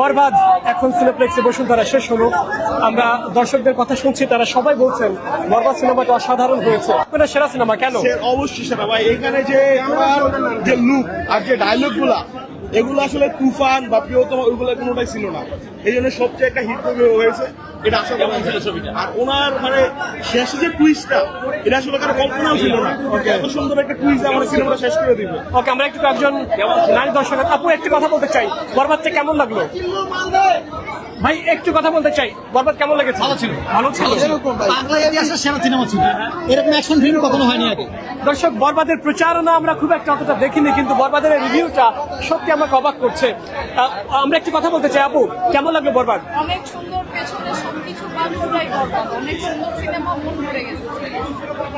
বরবাদ, এখন সিনেপ্লেক্সে বসুন্ধরা শেষ হলো। আমরা দর্শকদের কথা শুনছি, তারা সবাই বলছেন, বরবাদ সিনেমাটা অসাধারণ হয়েছে। আপনারা সেরা সিনেমা কেন? অবশ্যই সেরা। ভাই, এখানে যে যে লুক আর যে ডায়লগগুলা এগুলো আসলে তুফান বা প্রিয়তম ওইগুলো কোনোটাই ছিল না। এই জন্য সবচেয়ে একটা হিট মুভি হয়েছে এটা আসলে কেমন ছিল ছবিটা আর ওনার মানে শেষ যে টুইস্টটা এটা আসলে কারও কল্পনাও ছিল না। এত সুন্দর একটা টুইস্ট আমার সিনেমাটা শেষ করে দিবে। ওকে আমরা একটু একজন নারী দর্শক আপু একটু কথা বলতে চাই। বরবাদটা কেমন লাগল? ভাই একটু কথা বলতে চাই। বরবাদ কেমন লাগে ভালো ছিল। ভালো ছিল? বাংলা ইতিহাসের সেরা সিনেমা ছিল। এরকম অ্যাকশন ফিল্ম কখনো হয়নি আগে। দর্শক বরবাদের প্রচারণা আমরা খুব একটা অতটা দেখিনি কিন্তু বরবাদের রিভিউটা সত্যি আমাকে অবাক করছে। আহ, আমরা একটু কথা বলতে চাই। আপু কেমন লাগল বরবাদ? অনেক সুন্দর পেছনে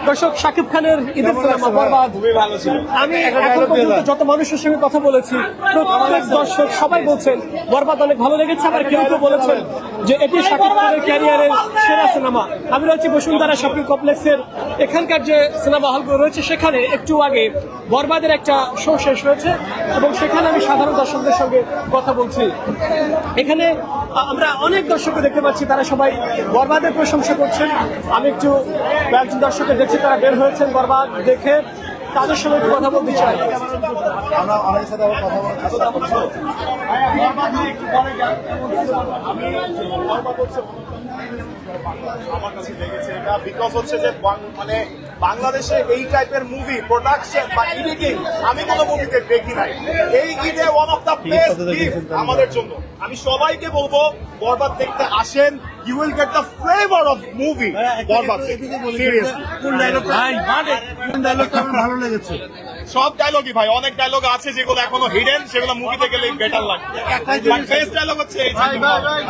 দর্শক শাকিব খানের ঈদের সিনেমা বরবাদ। আমি এখন পর্যন্ত যত মানুষের সঙ্গে কথা বলেছি প্রত্যেক দর্শক সবাই বলছেন বরবাদ অনেক ভালো লেগেছে আবার কেউ কেউ বলেছেন যে এটি শাকিব খানের ক্যারিয়ারের সেরা সিনেমা। আমি রয়েছি বসুন্ধরা শপিং কমপ্লেক্সের এখানকার যে সিনেমা হলগুলো রয়েছে সেখানে একটু আগে বরবাদের একটা শো শেষ হয়েছে এবং সেখানে আমি সাধারণ দর্শকদের সঙ্গে কথা বলছি। এখানে আমরা অনেক দর্শককে দেখতে পাচ্ছি তারা সবাই বরবাদের প্রশংসা করছেন। আমি একটু কয়েকজন দর্শককে দেখছি তারা বের হয়েছেন বরবাদ দেখে। তাদের সঙ্গে একটু কথা বলতে চাই। আমরা অনেকের সাথে আবার কথা বলছি আমার কাছে লেগেছে এটা বিকজ হচ্ছে যে মানে বাংলাদেশে এই টাইপের মুভি প্রোডাকশন বা এডিটিং আমি কোনো মুভিতে দেখি নাই। এই ঈদে ওয়ান অফ দ্য বেস্ট আমাদের জন্য। আমি সবাইকে বলব বরবাদ দেখতে আসেন। You will get the flavour of movie Barbaad seriously কোন ডায়লগটা কোন ডায়লগটা আমার ভালো লেগেছে? সব ডায়লগই ভাই অনেক ডায়লগ আছে যেগুলো এখনও হিডেন সেগুলো মুভিতে গেলে বেটার লাগে বেস্ট ডায়লগ হচ্ছে এই যে-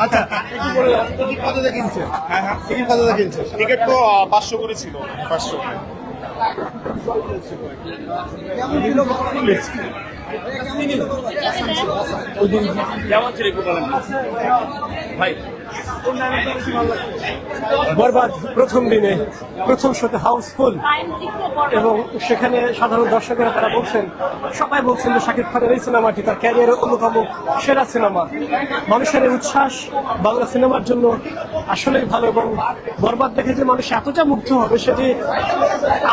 আচ্ছা। একটু বলে দাও, টিকিট কত দিয়ে কিনছে? হ্যাঁ হ্যাঁ। টিকিট কত দিয়ে কিনছে? টিকিট তো পাঁচশো করে ছিল পাঁচশো। বরবাদ প্রথম দিনে প্রথম শোতে হাউসফুল। এবং সেখানে সাধারণ দর্শকেরা তারা বলছেন সবাই বলছেন যে শাকিব খানের এই সিনেমাটি তার ক্যারিয়ারের অন্যতম সেরা সিনেমা। মানুষের উচ্ছ্বাস বাংলা সিনেমার জন্য আসলেই ভালো এবং বরবাদ দেখে যে মানুষ এতটা মুগ্ধ হবে সেটি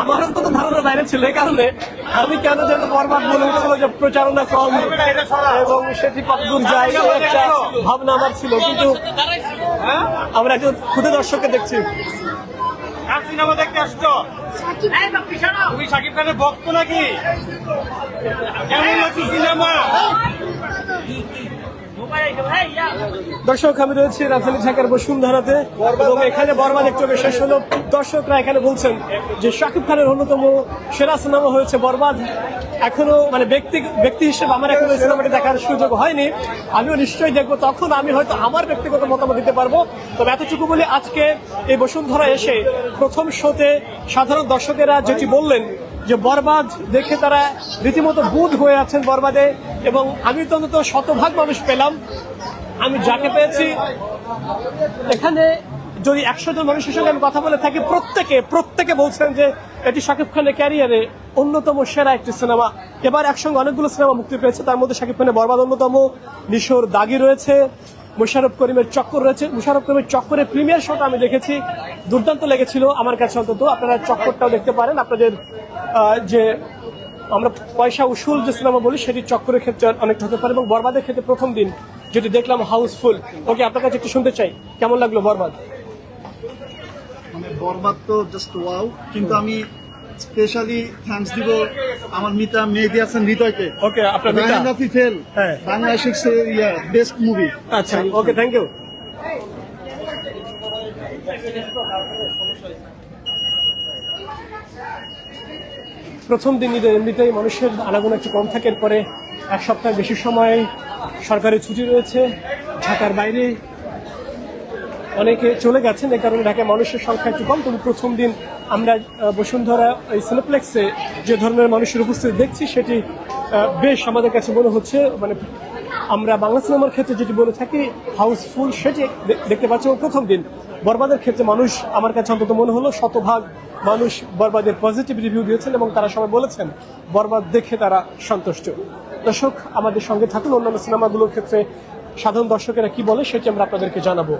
আমার অন্তত ধারণার বাইরে ছিল। এই কারণে আমি কেন যেন বরবাদ মনে হচ্ছিল যে প্রচারণা কম। এবং সেটি কতদূর যায় একটা ভাবনা আমার ছিল কিন্তু আমরা একজন ক্ষুদে দর্শককে দেখছি। সিনেমা দেখতে আসছো? তুমি সাকিব খানের ভক্ত নাকি? কেমন লাগছে সিনেমা? দর্শক, আমি রয়েছি রাজধানী ঢাকার বসুন্ধরাতে এবং এখানে বর্মা একটু আগে শেষ হলো। দর্শকরা এখানে বলছেন যে শাকিব খানের অন্যতম সেরা সিনেমা হয়েছে বরবাদ এখনও মানে ব্যক্তি ব্যক্তি হিসেবে আমার এখনও সিনেমাটি দেখার সুযোগ হয়নি। আমিও নিশ্চয়ই দেখব। তখন আমি হয়তো আমার ব্যক্তিগত মতামত দিতে পারব। তবে এতটুকু বলে, আজকে এই বসুন্ধরা এসে প্রথম শোতে সাধারণ দর্শকেরা যেটি বললেন যে বরবাদ দেখে তারা রীতিমতো বুধ হয়ে আছেন বরবাদে, এবং আমি তো অন্তত শতভাগ মানুষ পেলাম। আমি যাকে পেয়েছি, এখানে যদি একশো জন মানুষের সঙ্গে আমি কথা বলে থাকি, প্রত্যেকে প্রত্যেকে বলছেন যে এটি শাকিব খানের ক্যারিয়ারে অন্যতম সেরা একটি সিনেমা। এবার একসঙ্গে অনেকগুলো সিনেমা মুক্তি পেয়েছে, তার মধ্যে শাকিব খানের বরবাদ অন্যতম নিশোর দাগি রয়েছে মুশারফ করিমের চক্কর রয়েছে। মুশারফ করিমের চক্করের প্রিমিয়ার শোটা আমি দেখেছি। দুর্দান্ত লেগেছিল আমার কাছে অন্তত। আপনারা চক্করটাও দেখতে পারেন। আপনাদের যে আমরা পয়সা উসুল যে সিনেমা বলি, সেটি চক্করের ক্ষেত্রে অনেকটা হতে পারে এবং বরবাদের ক্ষেত্রে প্রথম দিন যেটি দেখলাম হাউসফুল। ওকে, আপনার কাছে একটু শুনতে চাই। কেমন লাগল বরবাদ? মানে বরবাদ তো জাস্ট ওয়াও কিন্তু আমি স্পেশালি থ্যাঙ্কস দিব আমার মিতা মেহেদি হাসান হৃদয়কে ওকে আপনার মিতা? রাফি ফেল হ্যাঁ। বাংলাদেশের ইয়া বেস্ট মুভি আচ্ছা ওকে থ্যাংক ইউ প্রথম দিন ঈদের এমনিতেই মানুষের আনাগোনা একটু কম থাকে পরে এক সপ্তাহ বেশি সময় সরকারি ছুটি রয়েছে ঢাকার বাইরে অনেকে চলে গেছেন, এ কারণে ঢাকায় মানুষের সংখ্যা একটু কম। তবু প্রথম দিন আমরা বসুন্ধরা এই সিনেপ্লেক্সে যে ধরনের মানুষের উপস্থিতি দেখছি, সেটি বেশ আমাদের কাছে মনে হচ্ছে মানে আমরা বাংলা সিনেমার ক্ষেত্রে যেটি বলে থাকি, হাউসফুল, সেটি দেখতে পাচ্ছি এবং প্রথম দিন। বরবাদের ক্ষেত্রে মানুষ, আমার কাছে অন্তত মনে হলো, শতভাগ মানুষ বরবাদের পজিটিভ রিভিউ দিয়েছেন এবং তারা সবাই বলেছেন, বরবাদ দেখে তারা সন্তুষ্ট। দর্শক, আমাদের সঙ্গে থাকুন অন্যান্য সিনেমাগুলোর ক্ষেত্রে সাধারণ দর্শকেরা কি বলে, সেটি আমরা আপনাদেরকে জানাব।